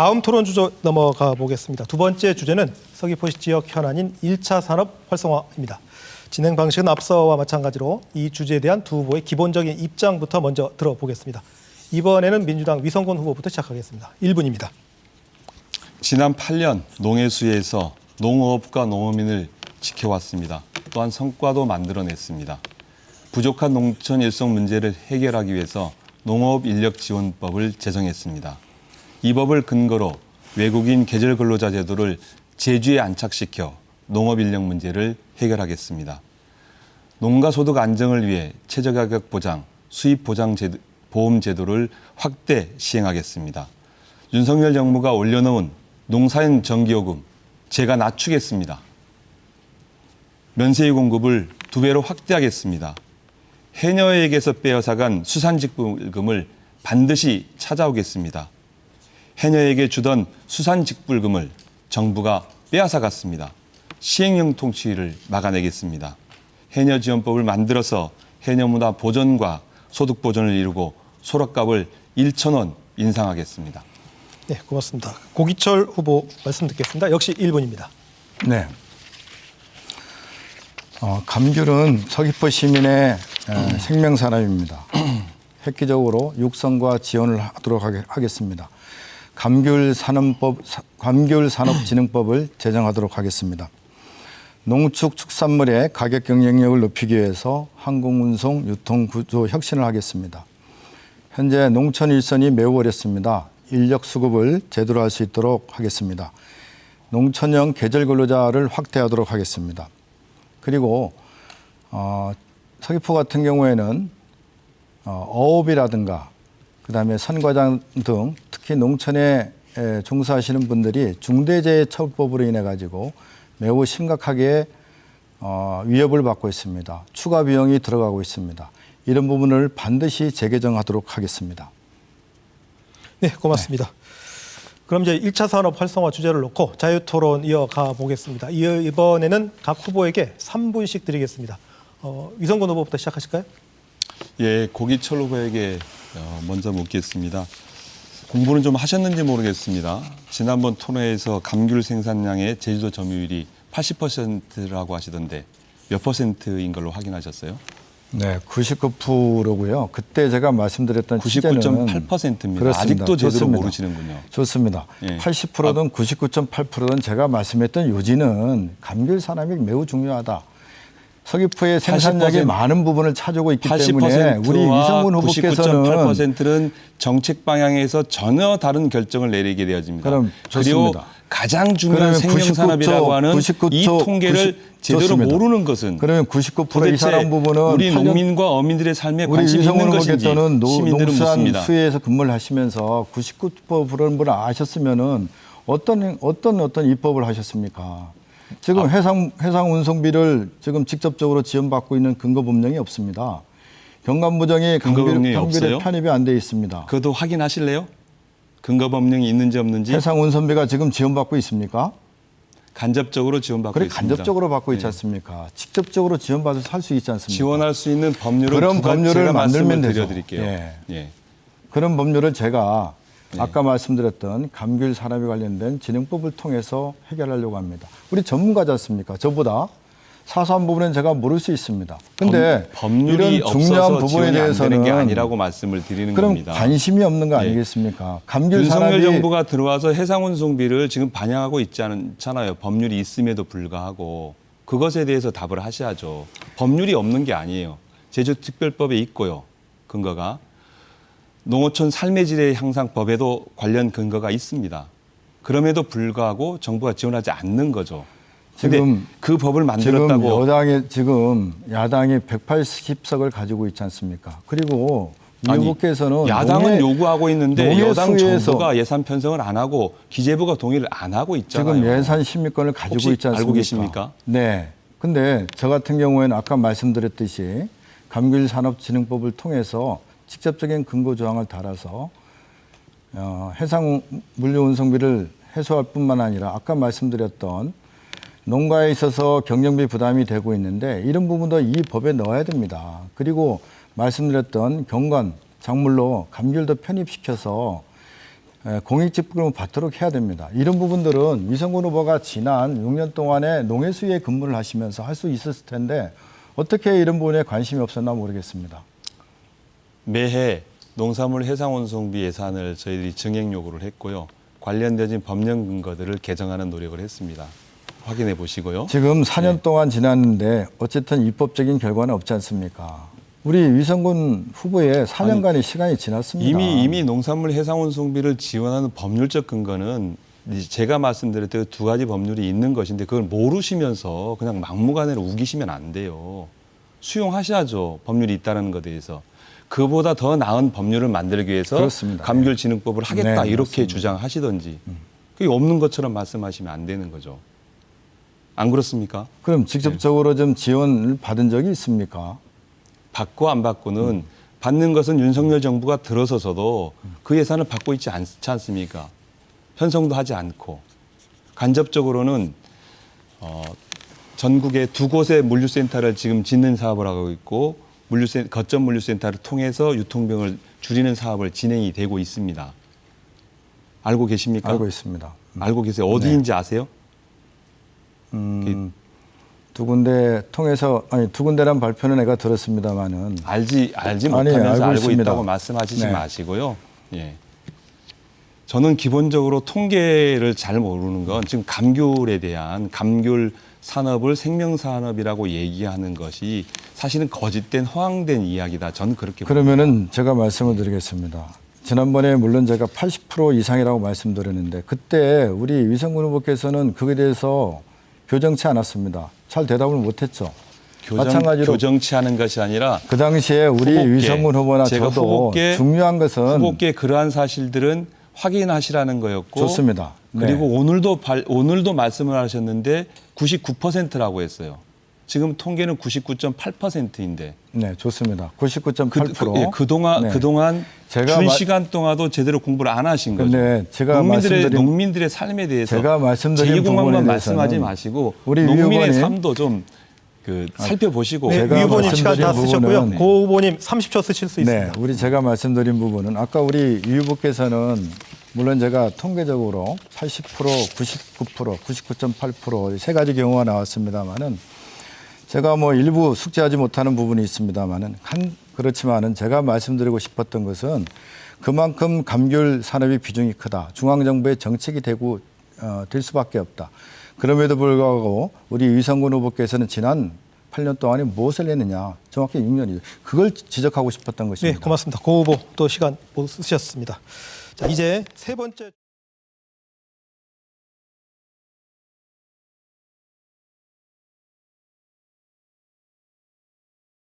다음 토론 주제 넘어가 보겠습니다. 두 번째 주제는 서귀포시 지역 현안인 1차 산업 활성화입니다. 진행 방식은 앞서와 마찬가지로 이 주제에 대한 두 후보의 기본적인 입장부터 먼저 들어보겠습니다. 이번에는 민주당 위성곤 후보부터 시작하겠습니다. 1분입니다. 지난 8년 농해수에서 농업과 농어민을 지켜왔습니다. 또한 성과도 만들어냈습니다. 부족한 농촌 일성 문제를 해결하기 위해서 농업 인력 지원법을 제정했습니다. 이 법을 근거로 외국인 계절 근로자 제도를 제주에 안착시켜 농업 인력 문제를 해결하겠습니다. 농가 소득 안정을 위해 최저 가격 보장, 수입 보장 제도, 보험 제도를 확대 시행하겠습니다. 윤석열 정부가 올려놓은 농사인 정기요금 제가 낮추겠습니다. 면세유 공급을 두 배로 확대하겠습니다. 해녀에게서 빼앗아간 수산직불금을 반드시 찾아오겠습니다. 해녀에게 주던 수산직불금을 정부가 빼앗아 갔습니다. 시행령 통치를 막아내겠습니다. 해녀 지원법을 만들어서 해녀 문화 보존과 소득 보존을 이루고 소락값을 1천 원 인상하겠습니다. 네, 고맙습니다. 고기철 후보 말씀 듣겠습니다. 역시 1분입니다. 네. 어, 감귤은 서귀포 시민의 에, 생명산업입니다. 획기적으로 육성과 지원을 하도록 하겠습니다. 감귤 산업법, 사- 감귤 산업진흥법을 제정하도록 하겠습니다. 농축 축산물의 가격 경쟁력을 높이기 위해서 항공운송 유통 구조 혁신을 하겠습니다. 현재 농촌 일선이 매우 어렵습니다. 인력 수급을 제대로 할 수 있도록 하겠습니다. 농촌형 계절 근로자를 확대하도록 하겠습니다. 그리고 어, 서귀포 같은 경우에는 어, 어업이라든가 그다음에 선과장 등 특히 농촌에 에, 종사하시는 분들이 중대재해처벌법으로 인해 가지고 매우 심각하게 어, 위협을 받고 있습니다. 추가 비용이 들어가고 있습니다. 이런 부분을 반드시 재개정하도록 하겠습니다. 네, 고맙습니다. 그럼 이제 1차 산업 활성화 주제를 놓고 자유 토론 이어가 보겠습니다. 이- 이번에는 각 후보에게 3분씩 드리겠습니다. 어, 위성곤 후보부터 시작하실까요? 예, 고기철 후보에게 어, 먼저 묻겠습니다. 공부는 좀 하셨는지 모르겠습니다. 지난번 토론회에서 감귤 생산량의 제주도 점유율이 80%라고 하시던데 몇 퍼센트인 걸로 확인하셨어요? 네, 99%고요. 그때 제가 말씀드렸던 시제는 99.8%입니다. 그렇습니다. 아직도 제대로 좋습니다. 모르시는군요. 좋습니다. 예. 80%든 99.8%든 제가 말씀했던 요지는 감귤 산업이 매우 중요하다. 서귀포의 생산량의 80% 많은 부분을 차지하고 있기 때문에 우리 80%와 이성훈 후보께서는 99.8%는 정책 방향에서 전혀 다른 결정을 내리게 되어집니다. 그럼 좋습니다. 가장 중요한 생명산업이라고 99조, 하는 99조, 이 통계를 90 제대로 좋습니다. 모르는 것은 그러면 99% 도대체 이상한 부분은 우리 8년 농민과 어민들의 삶에 우리 관심이 있는 것인지 후보께서는 노- 시민들은 농수산 묻습니다. 수혜에서 근무를 하시면서 99%는 분을 아셨으면은 어떤 어떤 어떤 입법을 하셨습니까? 지금 아. 해상 해상 운송비를 지금 직접적으로 지원받고 있는 근거 분명이 없습니다. 경감부정이 근거 법령이 없어요? 편입이 안 돼 있습니다. 그것도 확인하실래요? 근거 법령이 있는지 없는지 해상 운송비가 지금 지원받고 있습니까? 간접적으로 지원받고 그래 있습니다. 간접적으로 받고 있지 네. 않습니까? 직접적으로 지원받아서 살수 있지 않습니까? 지원할 수 있는 법률을 그런 법률을 제가 말씀을 만들면 되죠. 드려드릴게요. 예. 예. 그런 법률을 제가 네. 아까 말씀드렸던 감귤 산업에 관련된 진행법을 통해서 해결하려고 합니다. 우리 전문가지 않습니까? 저보다 사소한 부분은 제가 모를 수 있습니다. 근데 법, 법률이 이런 중요한 부분에 대해서는 게 아니라고 말씀을 드리는 그럼 겁니다. 관심이 없는 거 예. 아니겠습니까? 감귤 윤석열 산업이 정부가 들어와서 해상 운송비를 지금 반영하고 있지 않잖아요. 법률이 있음에도 불구하고 그것에 대해서 답을 하셔야죠. 법률이 없는 게 아니에요. 제주특별법에 있고요. 근거가 농어촌 삶의 질의 향상법에도 관련 근거가 있습니다. 그럼에도 불구하고 정부가 지원하지 않는 거죠. 지금- 그 법을 지금 만들었다고 여당이 지금 야당이 180석을 가지고 있지 않습니까? 그리고 후보께서는 야당은 농해- 요구하고 있는데 여당 정부가 예산 편성을 안 하고 기재부가 동의를 안 하고 있잖아요. 지금 예산 심의권을 가지고 있지 않습니까? 알고 계십니까? 네. 근데 저 같은 경우에는 아까 말씀드렸듯이 감귤산업진흥법을 통해서 직접적인 근거 조항을 달아서 어, 해상 물류 운송비를 해소할 뿐만 아니라 아까 말씀드렸던 농가에 있어서 경영비 부담이 되고 있는데 이런 부분도 이 법에 넣어야 됩니다. 그리고 말씀드렸던 경관 작물로 감귤도 편입시켜서 에, 공익직급을 받도록 해야 됩니다. 이런 부분들은 위성군 후보가 지난 6년 동안에 농해수에 근무를 하시면서 할 수 있었을 텐데 어떻게 이런 부분에 관심이 없었나 모르겠습니다. 매해 농산물 해상운송비 예산을 저희들이 증액 요구를 했고요. 관련된 법령 근거들을 개정하는 노력을 했습니다. 확인해 보시고요. 지금 4년 네. 동안 지났는데 어쨌든 입법적인 결과는 없지 않습니까? 우리 위성군 후보의 4년간의 시간이 지났습니다. 이미 이미 농산물 해상운송비를 지원하는 법률적 근거는 제가 말씀드렸던 두 가지 법률이 있는 것인데 그걸 모르시면서 그냥 막무가내로 우기시면 안 돼요. 수용하셔야죠. 법률이 있다는 것에 대해서. 그보다 더 나은 법률을 만들기 위해서 그렇습니다. 감귤진흥법을 하겠다 네, 이렇게. 음. 주장하시던지 그게 없는 것처럼 말씀하시면 안 되는 거죠. 안 그렇습니까? 그럼 직접적으로 좀 지원을 받은 적이 있습니까? 받고 안 받고는 받는 것은 윤석열 정부가 들어서서도 그 예산을 받고 있지 않지 않습니까? 편성도 하지 않고 간접적으로는 어, 전국에 두 곳의 물류센터를 지금 짓는 사업을 하고 있고 물류센 거점 물류센터를 통해서 유통병을 줄이는 사업을 진행이 되고 있습니다. 알고 계십니까? 알고 있습니다. 알고 계세요. 어디인지 아세요? 음, 두 군데 통해서 아니 두 군데란 발표는 내가 들었습니다만은 알지 알지 아니, 못하면서 알고 알고, 있습니다. 있다고 말씀하시지 네. 마시고요. 예. 저는 기본적으로 통계를 잘 모르는 건 지금 감귤에 대한 감귤 산업을 생명 산업이라고 얘기하는 것이 사실은 거짓된 허황된 이야기다. 저는 그렇게 그러면은 제가 말씀을 드리겠습니다. 지난번에 물론 제가 80% 이상이라고 말씀드렸는데 그때 우리 위성군 후보께서는 그에 대해서 교정치 않았습니다. 잘 대답을 못했죠. 교정, 마찬가지로 교정치 하는 것이 아니라 그 당시에 우리 후보께, 위성군 후보나 저도 중요한 것은 후보께 그러한 사실들은 확인하시라는 거였고 좋습니다. 네. 그리고 오늘도 발, 오늘도 말씀을 하셨는데 99%라고 했어요. 지금 통계는 99.8%인데 네, 좋습니다. 그, 99.8%. 그, 예, 그동안 네. 그동안 제가 준 마- 시간 동안도 제대로 공부를 안 하신 거죠. 근데 제가 농민들의 말씀드린- 농민들의 삶에 대해서 제가 말씀드린 제2공학만 부분에 말씀하지 대해서는 마시고 우리 농민의 삶도 좀 그 살펴보시고 네, 제가 위 후보님 시간 다 쓰셨고요. 고 후보님 30초 쓰실 수 있습니다. 네, 우리 제가 말씀드린 부분은 아까 우리 유 후보께서는 물론 제가 통계적으로 80%, 99%, 99.8%세 가지 경우가 나왔습니다만은 제가 뭐 일부 숙지하지 못하는 부분이 있습니다만은 한 그렇지만은 제가 말씀드리고 싶었던 것은 그만큼 감귤 산업의 비중이 크다. 중앙 정부의 정책이 되고 어, 될 수밖에 없다. 그럼에도 불구하고 우리 위성군 후보께서는 지난 8년 동안에 무엇을 했느냐? 정확히 6년이죠. 그걸 지적하고 싶었던 네, 것입니다. 고맙습니다. 고 후보 또 시간 못 쓰셨습니다. 자, 이제 세 번째